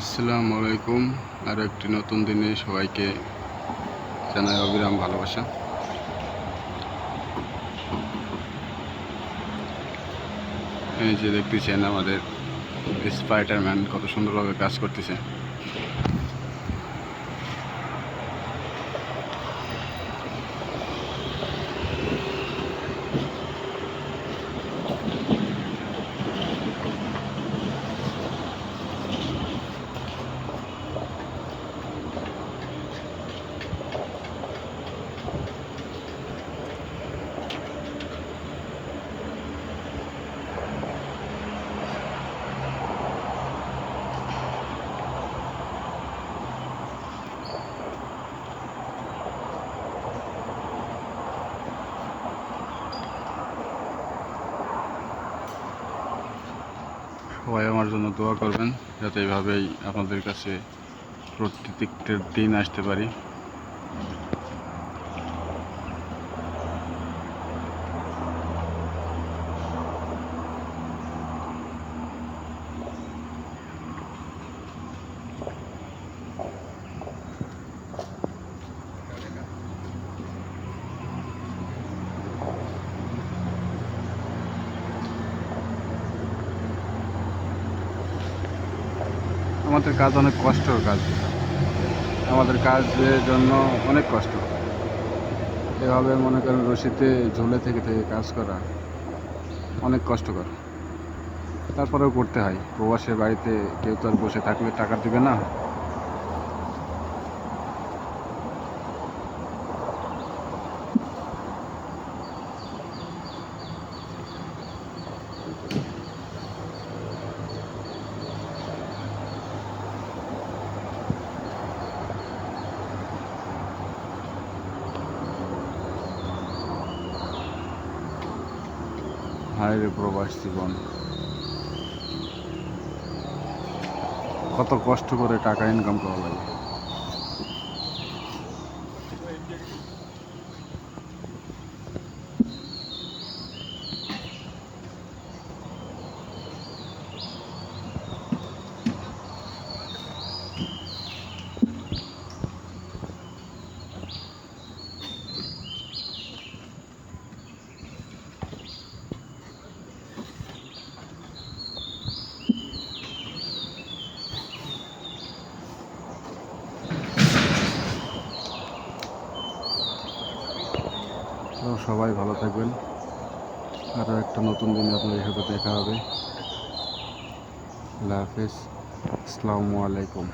আসসালামু আলাইকুম। আর একটি নতুন দিনে সবাইকে জানাই অবিরাম ভালোবাসা। এই যে দেখতেছেন আমাদের স্পাইডারম্যান কত সুন্দরভাবে কাজ করতেছে। সবাই আমার জন্য দোয়া করবেন যাতে এইভাবেই আপনাদের কাছে প্রত্যেকটা দিন আসতে পারি। আমাদের কাজ অনেক কষ্টর কাজ। আমাদের কাজের জন্য অনেক কষ্ট। এভাবে মনে করেন রশিতে ঝুলে থেকে থেকে কাজ করা অনেক কষ্টকর। তারপরেও করতে হয়। প্রবাসের বাড়িতে কেউ তো আর বসে থাকলে টাকা দেবে না। হায় রে প্রবাস জীবন। কত কষ্ট করে টাকা ইনকাম করা লাগে। তো সবাই ভালো থাকবেন। আরও একটা নতুন দিনে আপনাদের সাথে দেখা হবে। আল্লাহ হাফেজ। আসসালামু আলাইকুম।